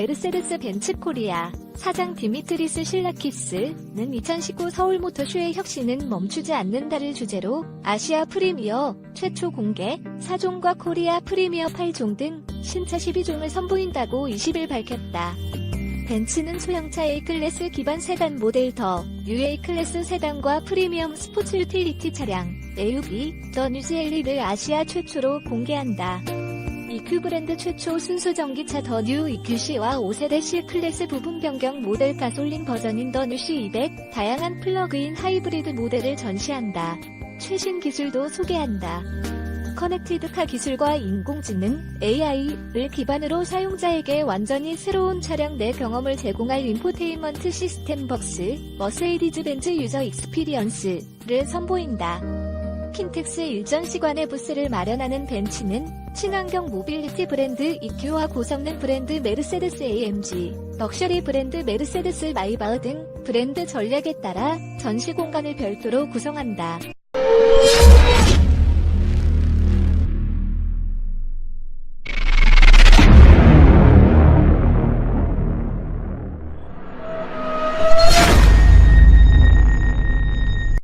메르세데스 벤츠 코리아 사장 디미트리스 실라키스는 2019 서울 모터쇼의 혁신은 멈추지 않는다를 주제로 아시아 프리미어 최초 공개 4종과 코리아 프리미어 8종 등 신차 12종을 선보인다고 20일 밝혔다. 벤츠는 소형차 A클래스 기반 세단 모델 더 UA 클래스 세단과 프리미엄 스포츠 유틸리티 차량 AUV 더 뉴즈엘리를 아시아 최초로 공개한다. EQ 브랜드 최초 순수 전기차 더 뉴 EQC와 5세대 C 클래스 부분 변경 모델 가솔린 버전인 더 뉴C 200 다양한 플러그인 하이브리드 모델을 전시한다. 최신 기술도 소개한다. 커넥티드카 기술과 인공지능 AI를 기반으로 사용자에게 완전히 새로운 차량 내 경험을 제공할 인포테인먼트 시스템 벅스 머세이디즈 벤츠 유저 익스피리언스를 선보인다. 킨텍스 일전 시관의 부스를 마련하는 벤츠는 친환경 모빌리티 브랜드 EQ와 고성능 브랜드 메르세데스 AMG, 럭셔리 브랜드 메르세데스 마이바흐 등 브랜드 전략에 따라 전시 공간을 별도로 구성한다.